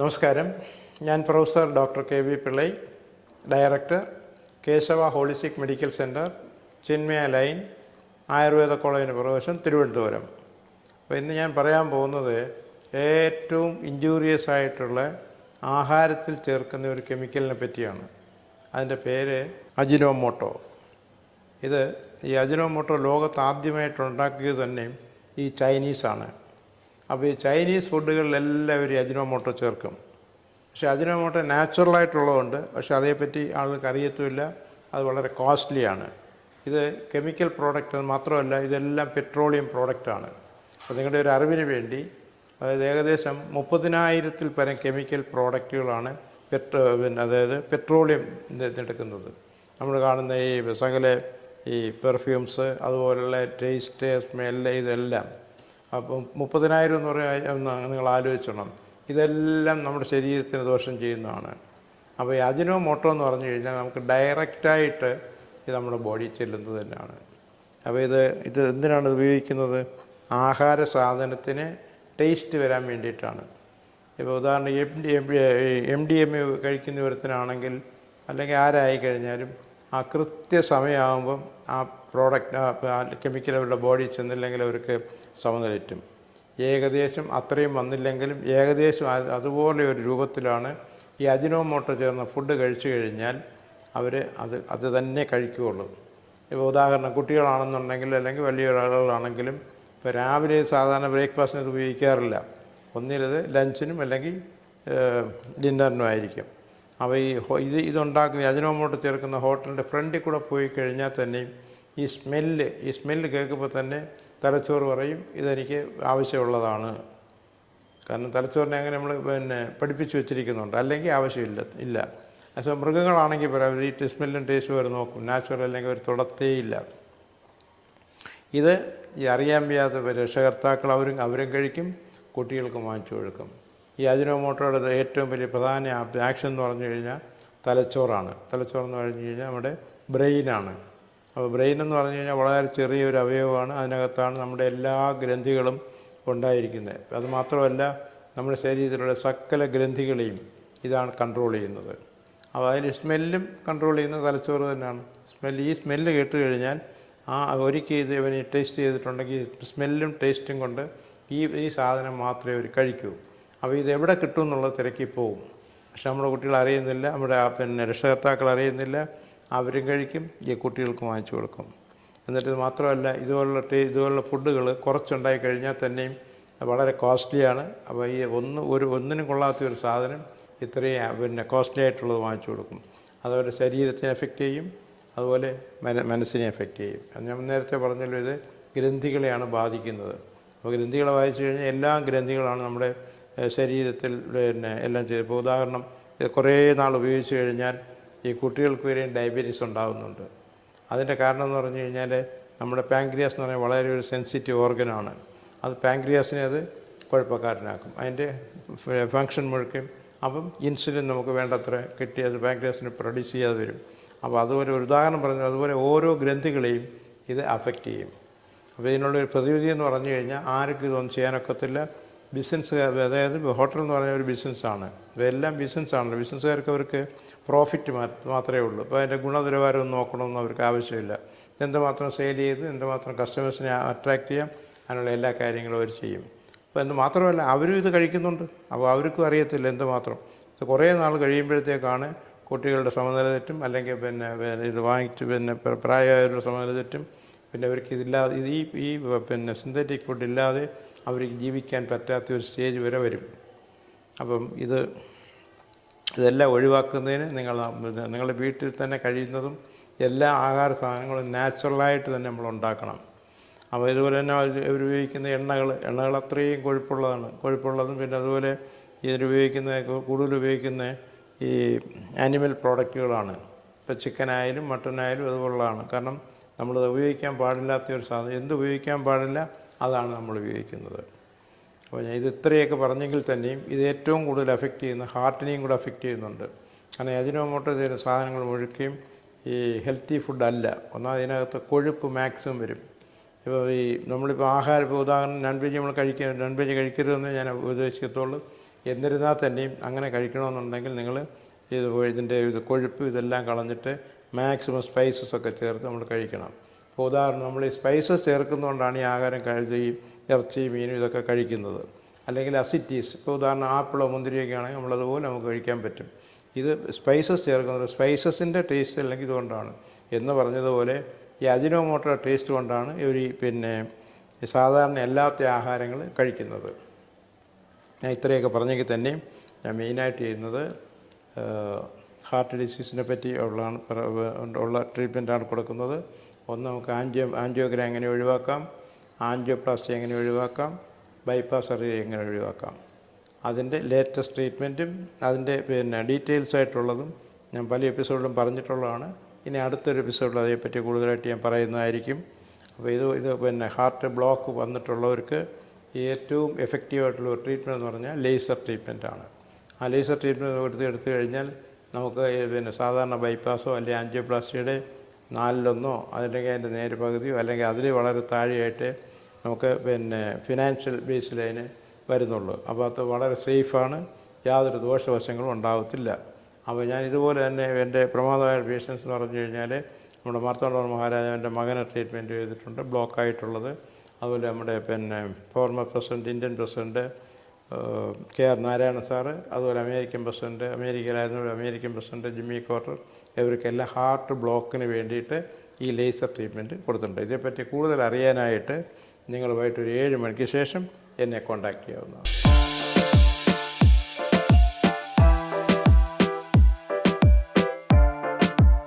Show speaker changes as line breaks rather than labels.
നമസ്കാരം. ഞാൻ professor doctor K V Pillai director Kesava holistic medical centre Chinmaya lane Ayurveda കോളേജിന് പ്രവേശം തിരുവനന്തപുരം. അപ്പോൾ ഇന്ന് ഞാൻ പറയാൻ പോകുന്നത് ഏറ്റവും ഇഞ്ചൂറിയസ് ആയിട്ടുള്ള ആഹാരത്തിൽ ചേർക്കുന്ന ഒരു കെമിക്കലിനെ പറ്റിയാണ്. അതിന്റെ പേര് അജിനോമോട്ടോ. ഇത് ഈ അജിനോമോട്ടോ ലോകത്ത് ആദ്യമായിട്ട് ഉണ്ടാക്കിയത് തന്നെ ഈ ചൈനീസാണ്. അപ്പോൾ ഈ ചൈനീസ് ഫുഡുകളിലെല്ലാം ഈ അജിനോമോട്ടോ ചേർക്കും. പക്ഷേ അജിനോമോട്ടോ നാച്ചുറലായിട്ടുള്ളതുണ്ട് പക്ഷേ അതേപ്പറ്റി ആളുകൾക്ക് അറിയത്തുമില്ല. അത് വളരെ കോസ്റ്റ്ലിയാണ് ഇത് കെമിക്കൽ പ്രോഡക്റ്റ് മാത്രമല്ല ഇതെല്ലാം പെട്രോളിയം പ്രോഡക്റ്റാണ് അപ്പോൾ നിങ്ങളുടെ ഒരു അറിവിന് വേണ്ടി അതായത് ഏകദേശം മുപ്പതിനായിരത്തിൽ പരം കെമിക്കൽ പ്രോഡക്റ്റുകളാണ് പെട്രോ പിന്നെ അതായത് പെട്രോളിയം എടുക്കുന്നത്. നമ്മൾ കാണുന്ന ഈ സകല ഈ പെർഫ്യൂംസ് അതുപോലുള്ള ടേസ്റ്റ് സ്മെല്ല് ഇതെല്ലാം അപ്പം മുപ്പതിനായിരം എന്ന് പറയുക നിങ്ങൾ ആലോചിച്ചോണം. ഇതെല്ലാം നമ്മുടെ ശരീരത്തിന് ദോഷം ചെയ്യുന്നതാണ്. അപ്പോൾ ഈ അജിനോ മോട്ടോ എന്ന് പറഞ്ഞു കഴിഞ്ഞാൽ നമുക്ക് ഡയറക്റ്റായിട്ട് ഇത് നമ്മുടെ ബോഡി ചെല്ലുന്നത് തന്നെയാണ്. അപ്പോൾ ഇത് ഇത് എന്തിനാണ് ഉപയോഗിക്കുന്നത്? ആഹാര സാധനത്തിന് ടേസ്റ്റ് വരാൻ വേണ്ടിയിട്ടാണ്. ഇപ്പോൾ ഉദാഹരണം M D M M D M കഴിക്കുന്ന ഒരുത്തനാണെങ്കിൽ അല്ലെങ്കിൽ ആരായി കഴിഞ്ഞാലും ആ കൃത്യസമയമാകുമ്പം ആ പ്രോഡക്റ്റ് ആ കെമിക്കൽ അവരുടെ ബോഡി ചെന്നില്ലെങ്കിൽ അവർക്ക് സമനിലറ്റും ഏകദേശം അത്രയും വന്നില്ലെങ്കിലും ഏകദേശം അതുപോലെ ഒരു രൂപത്തിലാണ് ഈ അജിനോമോട്ടോ ചേർന്ന ഫുഡ് കഴിച്ചു കഴിഞ്ഞാൽ അവർ അത് അത് തന്നെ കഴിക്കുകയുള്ളൂ. ഇപ്പോൾ ഉദാഹരണം കുട്ടികളാണെന്നുണ്ടെങ്കിൽ അല്ലെങ്കിൽ വലിയ ആളുകളാണെങ്കിലും ഇപ്പോൾ രാവിലെ സാധാരണ ബ്രേക്ക്ഫാസ്റ്റിന് ഇത് ഉപയോഗിക്കാറില്ല. ഒന്നിലത് ലഞ്ചിനും അല്ലെങ്കിൽ ഡിന്നറിനും ആയിരിക്കും. അപ്പോൾ ഈ ഇത് ഇതുണ്ടാക്കുന്ന അജിനോമോട്ടോ ചേർക്കുന്ന ഹോട്ടലിന്റെ ഫ്രണ്ടിൽ കൂടെ പോയി കഴിഞ്ഞാൽ തന്നെയും ഈ സ്മെല്ല് ഈ സ്മെല്ല് കേൾക്കുമ്പോൾ തന്നെ തലച്ചോറ് പറയും ഇതെനിക്ക് ആവശ്യമുള്ളതാണ്. കാരണം തലച്ചോറിനെ അങ്ങനെ നമ്മൾ പിന്നെ പഠിപ്പിച്ച് വെച്ചിരിക്കുന്നുണ്ട്. അല്ലെങ്കിൽ ആവശ്യമില്ല ഇല്ല. പക്ഷേ മൃഗങ്ങളാണെങ്കിൽ പറയാം അവർ ഈ സ്മെല്ലും ടേസ്റ്റും അവർ നോക്കും. നാച്ചുറൽ അല്ലെങ്കിൽ അവർ തുടത്തേയില്ല ഇത് ഈ അറിയാൻ വയ്യാത്ത രക്ഷകർത്താക്കൾ അവരും അവരും കഴിക്കും കുട്ടികൾക്ക് വാങ്ങിച്ചു കൊടുക്കും. ഈ അജിനോമോട്ടോയുടെ ഏറ്റവും വലിയ പ്രധാന ആക്ഷൻ എന്ന് പറഞ്ഞു കഴിഞ്ഞാൽ തലച്ചോറാണ്. തലച്ചോറെന്ന് പറഞ്ഞു കഴിഞ്ഞാൽ നമ്മുടെ ബ്രെയിനാണ്. അപ്പോൾ ബ്രെയിൻ എന്ന് പറഞ്ഞു കഴിഞ്ഞാൽ വളരെ ചെറിയൊരു അവയവമാണ്. അതിനകത്താണ് നമ്മുടെ എല്ലാ ഗ്രന്ഥികളും ഉണ്ടായിരിക്കുന്നത്. അത് മാത്രമല്ല നമ്മുടെ ശരീരത്തിലുള്ള സകല ഗ്രന്ഥികളെയും ഇതാണ് കൺട്രോൾ ചെയ്യുന്നത്. അപ്പോൾ അതിൽ സ്മെല്ലും കൺട്രോൾ ചെയ്യുന്ന തലച്ചോറ് തന്നെയാണ്. സ്മെല്ല് ഈ സ്മെല്ല് കേട്ട് കഴിഞ്ഞാൽ ആ ഒരുക്കി ഇത് ഇവന് ടേസ്റ്റ് ചെയ്തിട്ടുണ്ടെങ്കിൽ സ്മെല്ലും ടേസ്റ്റും കൊണ്ട് ഈ ഈ സാധനം മാത്രമേ അവർ കഴിക്കൂ. അപ്പോൾ ഇത് എവിടെ കിട്ടും എന്നുള്ളത് തിരക്കി പോവും. പക്ഷെ നമ്മുടെ കുട്ടികൾ അറിയുന്നില്ല നമ്മുടെ പിന്നെ രക്ഷകർത്താക്കൾ അറിയുന്നില്ല. അവരും കഴിക്കും ഈ കുട്ടികൾക്ക് വാങ്ങിച്ചു കൊടുക്കും. എന്നിട്ട് മാത്രമല്ല ഇതുപോലുള്ള ടേ ഇതുപോലുള്ള ഫുഡുകൾ കുറച്ചുണ്ടായി കഴിഞ്ഞാൽ തന്നെയും വളരെ കോസ്റ്റ്ലിയാണ്. അപ്പോൾ ഈ ഒന്ന് ഒരു ഒന്നിനും കൊള്ളാത്ത ഒരു സാധനം ഇത്രയും പിന്നെ കോസ്റ്റ്ലി ആയിട്ടുള്ളത് വാങ്ങിച്ചു കൊടുക്കും. അതുപോലെ ശരീരത്തിനെ എഫക്റ്റ് ചെയ്യും അതുപോലെ മന മനസ്സിനെ എഫക്റ്റ് ചെയ്യും. ഞാൻ നേരത്തെ പറഞ്ഞല്ലോ ഇത് ഗ്രന്ഥികളെയാണ് ബാധിക്കുന്നത്. അപ്പോൾ ഗ്രന്ഥികളെ വായിച്ചു കഴിഞ്ഞാൽ എല്ലാ ഗ്രന്ഥികളാണ് നമ്മുടെ ശരീരത്തിൽ പിന്നെ എല്ലാം ചെയ്ത് ഇപ്പോൾ ഉദാഹരണം കുറേ നാൾ ഉപയോഗിച്ച് കഴിഞ്ഞാൽ ഈ കുട്ടികൾക്ക് വരെയും ഡയബറ്റീസ് ഉണ്ടാകുന്നുണ്ട് അതിന്റെ കാരണം എന്ന് പറഞ്ഞു കഴിഞ്ഞാൽ നമ്മുടെ പാങ്ക്രിയാസ് എന്ന് പറഞ്ഞാൽ വളരെ ഒരു സെൻസിറ്റീവ് ഓർഗനാണ്. അത് പാങ്ക്രിയാസിനെ അത് കുഴപ്പക്കാരനാക്കും. അതിന്റെ ഫങ്ഷൻ മുഴുക്കും അപ്പം ഇൻസുലിൻ നമുക്ക് വേണ്ടത്ര കിട്ടി അത് പാങ്ക്രിയാസിന് പ്രൊഡ്യൂസ് ചെയ്യാതെ വരും. അപ്പോൾ അതുപോലെ ഒരു ഉദാഹരണം പറഞ്ഞു അതുപോലെ ഓരോ ഗ്രന്ഥികളെയും ഇത് അഫക്റ്റ് ചെയ്യും. അപ്പോൾ ഇതിനുള്ളൊരു പ്രതിവിധി എന്ന് പറഞ്ഞു കഴിഞ്ഞാൽ ആർക്കും ഇതൊന്നും ചെയ്യാനൊക്കത്തില്ല. ബിസിനസ് അതായത് ഹോട്ടൽ എന്ന് പറഞ്ഞ ഒരു ബിസിനസ്സാണ് ഇതെല്ലാം ബിസിനസ്സാണല്ലോ ബിസിനസ്സുകാർക്ക് അവർക്ക് പ്രോഫിറ്റ് മാത്രമേ ഉള്ളൂ. അപ്പോൾ അതിന്റെ ഗുണനിലവാരം നോക്കണമെന്ന് അവർക്ക് ആവശ്യമില്ല. എന്തുമാത്രം സെയിൽ ചെയ്ത് എന്തുമാത്രം കസ്റ്റമേഴ്സിനെ അട്രാക്റ്റ് ചെയ്യാം അതിനുള്ള എല്ലാ കാര്യങ്ങളും അവർ ചെയ്യും. അപ്പോൾ എന്ന് മാത്രമല്ല അവരും ഇത് കഴിക്കുന്നുണ്ട്. അപ്പോൾ അവർക്കും അറിയത്തില്ല എന്തുമാത്രം ഇത് കുറേ നാൾ കഴിയുമ്പോഴത്തേക്കാണ് കുട്ടികളുടെ സമനില തെറ്റും അല്ലെങ്കിൽ പിന്നെ ഇത് വാങ്ങിച്ച് പിന്നെ പ്ര- പ്രായമായവരുടെ സമനില തെറ്റും പിന്നെ അവർക്ക് ഇതില്ലാതെ ഇത് ഈ ഈ പിന്നെ സിന്തറ്റിക് ഫുഡ് ഇല്ലാതെ അവർക്ക് ജീവിക്കാൻ പറ്റാത്ത ഒരു സ്റ്റേജ് വരെ വരും. അപ്പം ഇത് ഇതെല്ലാം ഒഴിവാക്കുന്നതിന് നിങ്ങൾ നിങ്ങളുടെ വീട്ടിൽ തന്നെ കഴിയുന്നതും എല്ലാ ആഹാര സാധനങ്ങളും നാച്ചുറലായിട്ട് തന്നെ നമ്മൾ ഉണ്ടാക്കണം. അപ്പോൾ ഇതുപോലെ തന്നെ അവർ ഉപയോഗിക്കുന്ന എണ്ണകൾ എണ്ണകൾ അത്രയും കൊഴുപ്പുള്ളതാണ്. കൊഴുപ്പുള്ളതും പിന്നെ അതുപോലെ ഇതിനുപയോഗിക്കുന്ന കൂടുതൽ ഉപയോഗിക്കുന്ന ഈ ആനിമൽ പ്രോഡക്റ്റുകളാണ് ഇപ്പോൾ ചിക്കനായാലും മട്ടനായാലും അതുപോലുള്ളതാണ്. കാരണം നമ്മളത് ഉപയോഗിക്കാൻ പാടില്ലാത്ത ഒരു സാധനം എന്ത് ഉപയോഗിക്കാൻ പാടില്ല അതാണ് നമ്മൾ ഉപയോഗിക്കുന്നത്. അപ്പോൾ ഞാൻ ഇത് ഇത്രയൊക്കെ പറഞ്ഞെങ്കിൽ തന്നെയും ഇത് ഏറ്റവും കൂടുതൽ എഫക്റ്റ് ചെയ്യുന്ന ഹാർട്ടിനെയും കൂടെ എഫക്റ്റ് ചെയ്യുന്നുണ്ട്. കാരണം അജിനോമോട്ടോ ചെയ്ത സാധനങ്ങൾ മുഴുക്കുകയും ഈ ഹെൽത്തി ഫുഡ് അല്ല. അതിനകത്ത് കൊഴുപ്പ് മാക്സിമം വരും. ഇപ്പോൾ ഈ നമ്മളിപ്പോൾ ആഹാരം ഇപ്പോൾ ഉദാഹരണം നോൺ വെജ് നമ്മൾ കഴിക്കുക നോൺ വെജ് കഴിക്കരുതെന്ന് ഞാൻ ഉദ്ദേശിക്കത്തുള്ളൂ എന്നിരുന്നാൽ തന്നെയും അങ്ങനെ കഴിക്കണമെന്നുണ്ടെങ്കിൽ നിങ്ങൾ ഇത് ഇതിന്റെ ഇത് കൊഴുപ്പ് ഇതെല്ലാം കളഞ്ഞിട്ട് മാക്സിമം സ്പൈസസ് ഒക്കെ ചേർത്ത് നമ്മൾ കഴിക്കണം. ഇപ്പോൾ ഉദാഹരണം നമ്മൾ ഈ സ്പൈസസ് ചേർക്കുന്നതുകൊണ്ടാണ് ഈ ആഹാരം കഴുതയും ഇറച്ചി മീനും ഇതൊക്കെ കഴിക്കുന്നത്. അല്ലെങ്കിൽ അസിറ്റീസ് ഇപ്പോൾ ഉദാഹരണം ആപ്പിളോ മുന്തിരിയൊക്കെ ആണെങ്കിൽ നമ്മളതുപോലെ നമുക്ക് കഴിക്കാൻ പറ്റും. ഇത് സ്പൈസസ് ചേർക്കുന്നത് സ്പൈസസിന്റെ ടേസ്റ്റ് അല്ലെങ്കിൽ ഇതുകൊണ്ടാണ്. എന്ന് പറഞ്ഞതുപോലെ ഈ അജിനോമോട്ടോ ടേസ്റ്റ് കൊണ്ടാണ് ഇവർ പിന്നെ സാധാരണ എല്ലാത്ത ആഹാരങ്ങൾ കഴിക്കുന്നത്. ഞാൻ ഇത്രയൊക്കെ പറഞ്ഞെങ്കിൽ തന്നെ ഞാൻ മെയിനായിട്ട് ചെയ്യുന്നത് ഹാർട്ട് ഡിസീസിനെ പറ്റി ഉള്ളതാണ് ഉള്ള ട്രീറ്റ്മെന്റാണ് കൊടുക്കുന്നത്. ഒന്ന് നമുക്ക് ആൻജിയോ ആൻജിയോഗ്രാം എങ്ങനെ ഒഴിവാക്കാം? ആൻജിയോപ്ലാസ്റ്റി എങ്ങനെ ഒഴിവാക്കാം? ബൈപ്പാസ് സർജറി എങ്ങനെ ഒഴിവാക്കാം? അതിന്റെ ലേറ്റസ്റ്റ് ട്രീറ്റ്മെന്റും അതിന്റെ പിന്നെ ഡീറ്റെയിൽസ് ആയിട്ടുള്ളതും ഞാൻ പല എപ്പിസോഡിലും പറഞ്ഞിട്ടുള്ളതാണ്. ഇനി അടുത്തൊരു എപ്പിസോഡിൽ അതേപ്പറ്റി കൂടുതലായിട്ട് ഞാൻ പറയുന്നതായിരിക്കും. അപ്പോൾ ഇത് ഇത് പിന്നെ ഹാർട്ട് ബ്ലോക്ക് വന്നിട്ടുള്ളവർക്ക് ഏറ്റവും എഫക്റ്റീവായിട്ടുള്ള ഒരു ട്രീറ്റ്മെന്റ് എന്ന് പറഞ്ഞാൽ ലേസർ ട്രീറ്റ്മെന്റാണ് ആ ലേസർ ട്രീറ്റ്മെന്റ് എടുത്ത് എടുത്തു കഴിഞ്ഞാൽ നമുക്ക് പിന്നെ സാധാരണ ബൈപ്പാസോ അല്ലെങ്കിൽ ആൻജിയോപ്ലാസ്റ്റിയുടെ നാലിലൊന്നോ അല്ലെങ്കിൽ അതിന്റെ നേരെ പകുതിയോ അല്ലെങ്കിൽ അതിൽ വളരെ താഴെയായിട്ട് നമുക്ക് പിന്നെ ഫിനാൻഷ്യൽ ബേസിൽ അതിന് വരുന്നുള്ളൂ. അപ്പോൾ അത് വളരെ സേഫാണ് യാതൊരു ദോഷവശങ്ങളും ഉണ്ടാകത്തില്ല അപ്പോൾ ഞാൻ ഇതുപോലെ തന്നെ എന്റെ പ്രമാദമായ പേഷ്യൻസ് എന്ന് പറഞ്ഞു കഴിഞ്ഞാൽ നമ്മുടെ മാർത്താണ്ഡ മഹാരാജാവിന്റെ മകനെ ട്രീറ്റ്മെന്റ് ചെയ്തിട്ടുണ്ട്. ബ്ലോക്കായിട്ടുള്ളത് അതുപോലെ നമ്മുടെ പിന്നെ former president Indian president K R Narayana sir. അതുപോലെ അമേരിക്കൻ പ്രസിഡന്റ് അമേരിക്കയിലായിരുന്ന അമേരിക്കൻ പ്രസിഡന്റ് ജിമ്മി കോർട്ടർ ഇവർക്കെല്ലാം ഹാർട്ട് ബ്ലോക്കിന് വേണ്ടിയിട്ട് ഈ ലേസർ ട്രീറ്റ്മെന്റ് കൊടുത്തിട്ടുണ്ട്. ഇതേപ്പറ്റി കൂടുതൽ അറിയാനായിട്ട് ഒരു ഏഴ് മണിക്ക് ശേഷം എന്നെ കോൺടാക്റ്റ് ചെയ്യാവുന്നതാണ്.